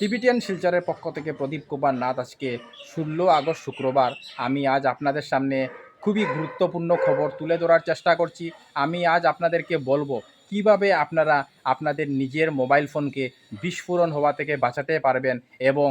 Tibetan শিলচরের পক্ষ থেকে প্রদীপ কুমার নাথ আজকে ষোলো আগস্ট শুক্রবার। আমি আজ আপনাদের সামনে খুবই গুরুত্বপূর্ণ খবর তুলে ধরার চেষ্টা করছি। আমি আজ আপনাদেরকে বলব, কীভাবে আপনারা আপনাদের নিজের মোবাইল ফোনকে বিস্ফোরণ হওয়া থেকে বাঁচাতে পারবেন এবং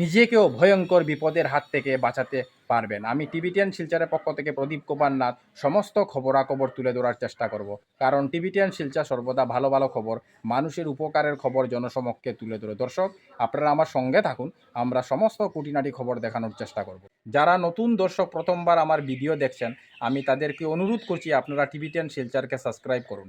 নিজেকেও ভয়ঙ্কর বিপদের হাত থেকে বাঁচাতে পারবেন। আমি টিভিটিয়ান শিলচারের পক্ষ থেকে প্রদীপ কুমার নাথ সমস্ত খবরাখবর তুলে ধরার চেষ্টা করব। কারণ টিভিটিয়ান শিলচর সর্বদা ভালো ভালো খবর, মানুষের উপকারের খবর জনসমক্ষে তুলে ধরে। দর্শক, আপনারা আমার সঙ্গে থাকুন, আমরা সমস্ত কুটিনাটি খবর দেখানোর চেষ্টা করব। যারা নতুন দর্শক প্রথমবার আমার ভিডিও দেখছেন, আমি তাদেরকে অনুরোধ করছি আপনারা টিভিটিয়ান শিলচারকে সাবস্ক্রাইব করুন।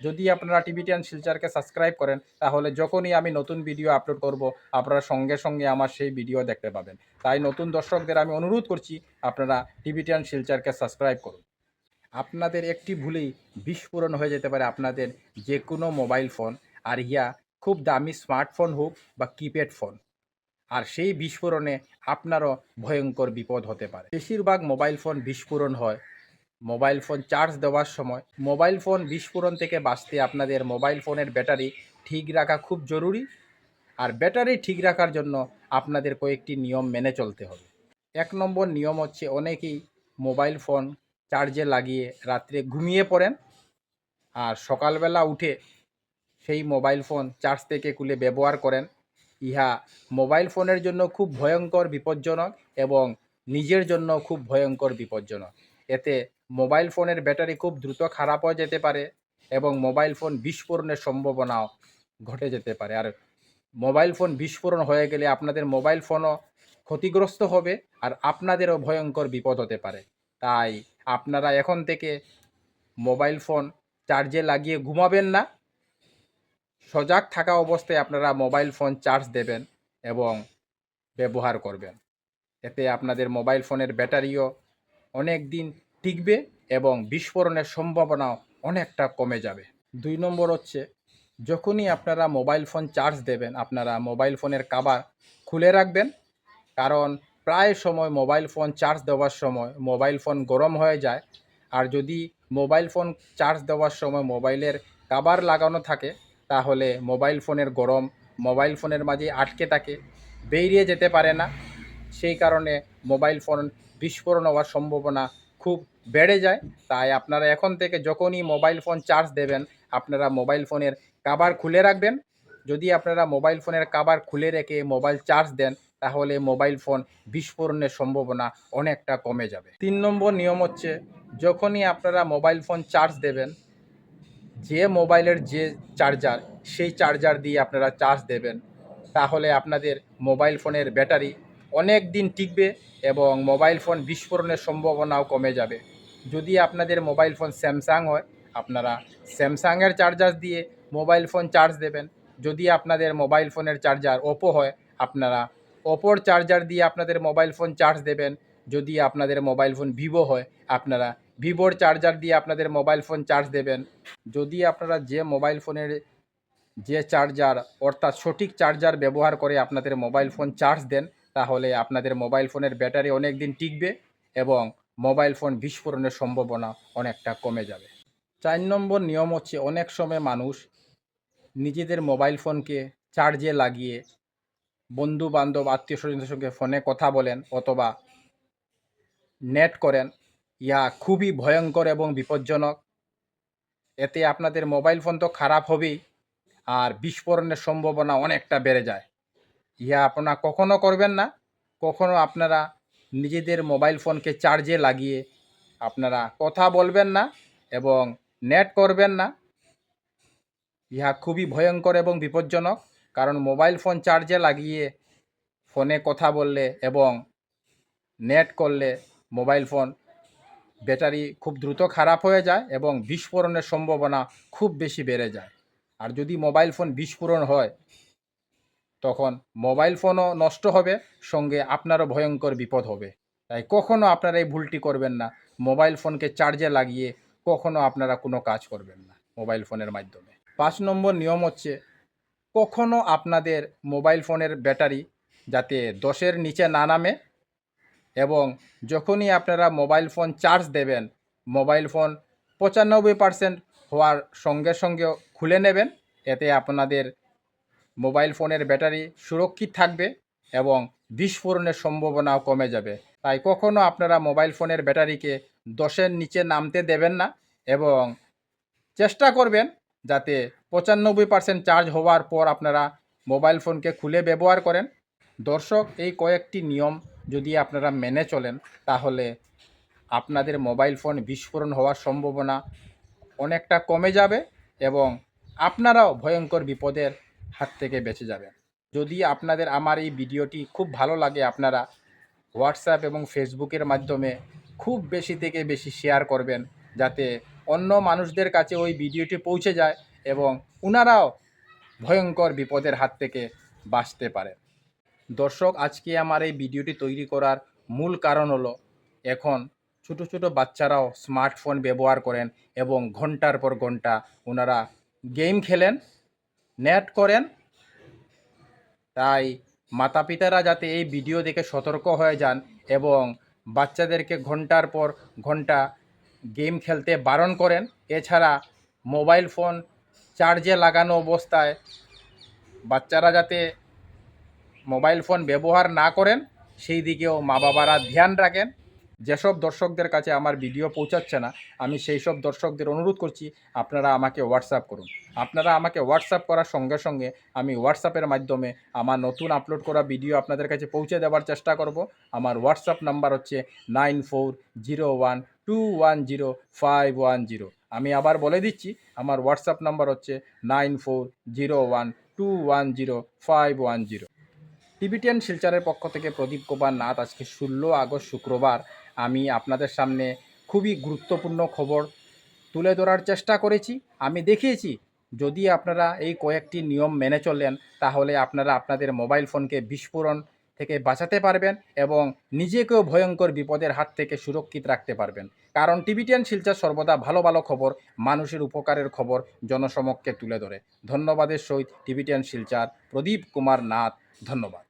যদি আপনারা টিভিটিয়ান শিলচরকে সাবস্ক্রাইব করেন, তাহলে যখনই আমি নতুন ভিডিও আপলোড করব, আপনারা সঙ্গে সঙ্গে আমার সেই ভিডিও দেখতে পাবেন। তাই নতুন দর্শকদের আমি অনুরোধ করছি, আপনারা টিভিটিয়ান শিলচরকে সাবস্ক্রাইব করুন। আপনাদের একটি ভুলেই বিস্ফোরণ হয়ে যেতে পারে আপনাদের যে কোনো মোবাইল ফোন আর ইয়া খুব দামি স্মার্টফোন হোক বা কিপ্যাড ফোন আর সেই বিস্ফোরণে আপনারও ভয়ঙ্কর বিপদ হতে পারে। বেশিরভাগ মোবাইল ফোন বিস্ফোরণ হয় মোবাইল ফোন চার্জ দেওয়ার সময় মোবাইল ফোন বিস্ফোরণ থেকে বাঁচতে আপনাদের মোবাইল ফোনের ব্যাটারি ঠিক রাখা খুব জরুরি আর ব্যাটারি ঠিক রাখার জন্য আপনাদের কয়েকটি নিয়ম মেনে চলতে হবে। এক নম্বর নিয়ম হচ্ছে অনেকেই মোবাইল ফোন চার্জে লাগিয়ে রাত্রে ঘুমিয়ে পড়েন আর সকালবেলা উঠে সেই মোবাইল ফোন চার্জ থেকে খুলে ব্যবহার করেন। ইহা মোবাইল ফোনের জন্য খুব ভয়ঙ্কর, বিপজ্জনক এবং নিজের জন্য খুব ভয়ঙ্কর, বিপজ্জনক। এতে মোবাইল ফোনের ব্যাটারি খুব দ্রুত খারাপ হয়ে যেতে পারে এবং মোবাইল ফোন বিস্ফোরণের সম্ভাবনাও ঘটে যেতে পারে। আর মোবাইল ফোন বিস্ফোরণ হয়ে গেলে আপনাদের মোবাইল ফোনও ক্ষতিগ্রস্ত হবে আর আপনাদেরও ভয়ঙ্কর বিপদ হতে পারে। তাই আপনারা এখন থেকে মোবাইল ফোন চার্জে লাগিয়ে ঘুমাবেন না। সজাগ থাকা অবস্থায় আপনারা মোবাইল ফোন চার্জ দেবেন এবং ব্যবহার করবেন। এতে আপনাদের মোবাইল ফোনের ব্যাটারিও অনেক দিন টিকবে এবং বিস্ফোরণের সম্ভাবনাও অনেকটা কমে যাবে। দুই নম্বর হচ্ছে, যখনই আপনারা মোবাইল ফোন চার্জ দেবেন, আপনারা মোবাইল ফোনের কাবার খুলে রাখবেন, কারণ প্রায় সময় মোবাইল ফোন চার্জ দেওয়ার সময় মোবাইল ফোন গরম হয়ে যায়। আর যদি মোবাইল ফোন চার্জ দেওয়ার সময় মোবাইলের কাবার লাগানো থাকে, তাহলে মোবাইল ফোনের গরম, মোবাইল ফোনের মাঝে আটকে থাকে, বেরিয়ে যেতে পারে না। সেই কারণে মোবাইল ফোন বিস্ফোরণ হওয়ার সম্ভাবনা খুব বেড়ে যায়। তাই আপনারা এখন থেকে যখনই মোবাইল ফোন চার্জ দেবেন, আপনারা মোবাইল ফোনের কাবার খুলে রাখবেন। যদি আপনারা মোবাইল ফোনের কাবার খুলে রেখে মোবাইল চার্জ দেন, তাহলে মোবাইল ফোন বিস্ফোরণের সম্ভাবনা অনেকটা কমে যাবে। তিন নম্বর নিয়ম হচ্ছে, যখনই আপনারা মোবাইল ফোন চার্জ দেবেন, যে মোবাইলের যে চার্জার সেই চার্জার দিয়ে আপনারা চার্জ দেবেন। তাহলে আপনাদের মোবাইল ফোনের ব্যাটারি অনেক দিন টিকবে এবং মোবাইল ফোন বিস্ফোরণের সম্ভাবনাও কমে যাবে। যদি আপনাদের মোবাইল ফোন স্যামসাং হয়, আপনারা স্যামসাংয়ের চার্জার দিয়ে মোবাইল ফোন চার্জ দেবেন। যদি আপনাদের মোবাইল ফোনের চার্জার ওপো হয়, আপনারা ওপোর চার্জার দিয়ে আপনাদের মোবাইল ফোন চার্জ দেবেন। যদি আপনাদের মোবাইল ফোন ভিভো হয়, আপনারা ভিভোর চার্জার দিয়ে আপনাদের মোবাইল ফোন চার্জ দেবেন। যদি আপনারা যে মোবাইল ফোনের যে চার্জার অর্থাৎ সঠিক চার্জার ব্যবহার করে আপনাদের মোবাইল ফোন চার্জ দেন তাহলে আপনাদের মোবাইল ফোনের ব্যাটারি অনেক দিন টিকবে এবং মোবাইল ফোন বিস্ফোরণের সম্ভাবনা অনেকটা কমে যাবে। চার নম্বর নিয়ম হচ্ছে অনেক সময় মানুষ নিজেদের মোবাইল ফোনকে চার্জে লাগিয়ে বন্ধু বান্ধব আত্মীয় স্বজনদের সঙ্গে ফোনে কথা বলেন অথবা নেট করেন, ইহা খুবই ভয়ঙ্কর এবং বিপজ্জনক। এতে আপনাদের মোবাইল ফোন তো খারাপ হবেই, আর বিস্ফোরণের সম্ভাবনা অনেকটা বেড়ে যায়। ইহা আপনারা কখনো করবেন না। কখনো আপনারা নিজেদের মোবাইল ফোনকে চার্জে লাগিয়ে আপনারা কথা বলবেন না এবং নেট করবেন না। ইহা খুবই ভয়ঙ্কর এবং বিপজ্জনক, কারণ মোবাইল ফোন চার্জে লাগিয়ে ফোনে কথা বললে এবং নেট করলে মোবাইল ফোন ব্যাটারি খুব দ্রুত খারাপ হয়ে যায় এবং বিস্ফোরণের সম্ভাবনা খুব বেশি বেড়ে যায়। আর যদি মোবাইল ফোন বিস্ফোরণ হয় তখন মোবাইল ফোনও নষ্ট হবে, সঙ্গে আপনারও ভয়ঙ্কর বিপদ হবে। তাই কখনও আপনারা এই ভুলটি করবেন না। মোবাইল ফোনকে চার্জে লাগিয়ে কখনও আপনারা কোনো কাজ করবেন না মোবাইল ফোনের মাধ্যমে। পাঁচ নম্বর নিয়ম হচ্ছে কখনও আপনাদের মোবাইল ফোনের ব্যাটারি যাতে দশের নিচে না নামে এবং যখনই আপনারা মোবাইল ফোন চার্জ দেবেন, মোবাইল ফোন পঁচানব্বই পার্সেন্ট হওয়ার সঙ্গে সঙ্গে খুলে নেবেন। এতে আপনাদের মোবাইল ফোনের ব্যাটারি সুরক্ষিত থাকবে এবং বিস্ফোরণের সম্ভাবনাও কমে যাবে। তাই কখনো আপনারা মোবাইল ফোনের ব্যাটারিকে দশের নিচে নামতে দেবেন না এবং চেষ্টা করবেন যাতে পঁচানব্বই পার্সেন্ট চার্জ হওয়ার পর আপনারা মোবাইল ফোনকে খুলে ব্যবহার করেন। দর্শক, এই কয়েকটি নিয়ম যদি আপনারা মেনে চলেন, তাহলে আপনাদের মোবাইল ফোন বিস্ফোরণ হওয়ার সম্ভাবনা অনেকটা কমে যাবে এবং আপনারাও ভয়ঙ্কর বিপদের হাত থেকে বেঁচে যাবেন। যদি আপনাদের আমার এই ভিডিওটি খুব ভালো লাগে, আপনারা হোয়াটসঅ্যাপ এবং ফেসবুকের মাধ্যমে খুব বেশি থেকে বেশি শেয়ার করবেন, যাতে অন্য মানুষদের কাছে ওই ভিডিওটি পৌঁছে যায় এবং ওনারাও ভয়ঙ্কর বিপদের হাত থেকে বাঁচতে পারে। দর্শক, আজকে আমার এই ভিডিওটি তৈরি করার মূল কারণ হলো, এখন ছোটো ছোটো বাচ্চারাও স্মার্টফোন ব্যবহার করেন এবং ঘণ্টার পর ঘণ্টা ওনারা গেম খেলেন। নেট করেন। তাই মাতা পিতারা যাতে এই ভিডিও দেখে সতর্ক হয়ে যান এবং বাচ্চাদেরকে ঘণ্টার পর ঘণ্টা গেম খেলতে বারণ করেন। এছাড়া মোবাইল ফোন চার্জে লাগানো অবস্থায় বাচ্চারা যাতে মোবাইল ফোন ব্যবহার না করেন, সেই দিকেও মা বাবারা ধ্যান রাখেন। যেসব দর্শকদের কাছে আমার ভিডিও পৌঁছাচ্ছে না, আমি সেই সব দর্শকদের অনুরোধ করছি, আপনারা আমাকে হোয়াটসঅ্যাপ করুন। আপনারা আমাকে হোয়াটসঅ্যাপ করার সঙ্গে সঙ্গে আমি হোয়াটসঅ্যাপের মাধ্যমে আমার নতুন আপলোড করা ভিডিও আপনাদের কাছে পৌঁছে দেওয়ার চেষ্টা করব। আমার হোয়াটসঅ্যাপ নাম্বার হচ্ছে nine four zero one two one zero five one zero আমি আবার বলে দিচ্ছি, আমার হোয়াটসঅ্যাপ নাম্বার হচ্ছে nine four zero one two one zero five one zero Tibetan শিলচরের পক্ষ থেকে প্রদীপ কুমার নাথ আজকে ষোলো আগস্ট শুক্রবার আমি আপনাদের সামনে খুবই গুরুত্বপূর্ণ খবর তুলে ধরার চেষ্টা করেছি। আমি দেখিয়েছি, যদি আপনারা এই কয়েকটি নিয়ম মেনে চলেন, তাহলে আপনারা আপনাদের মোবাইল ফোনকে বিস্ফোরণ থেকে বাঁচাতে পারবেন এবং নিজেকেও ভয়ঙ্কর বিপদের হাত থেকে সুরক্ষিত রাখতে পারবেন। কারণ টিভিটিয়ান শিলচর সর্বদা ভালো ভালো খবর, মানুষের উপকারের খবর জনসমক্ষে তুলে ধরে। ধন্যবাদের সহিত টিভিটিয়ান শিলচার, প্রদীপ কুমার নাথ, ধন্যবাদ।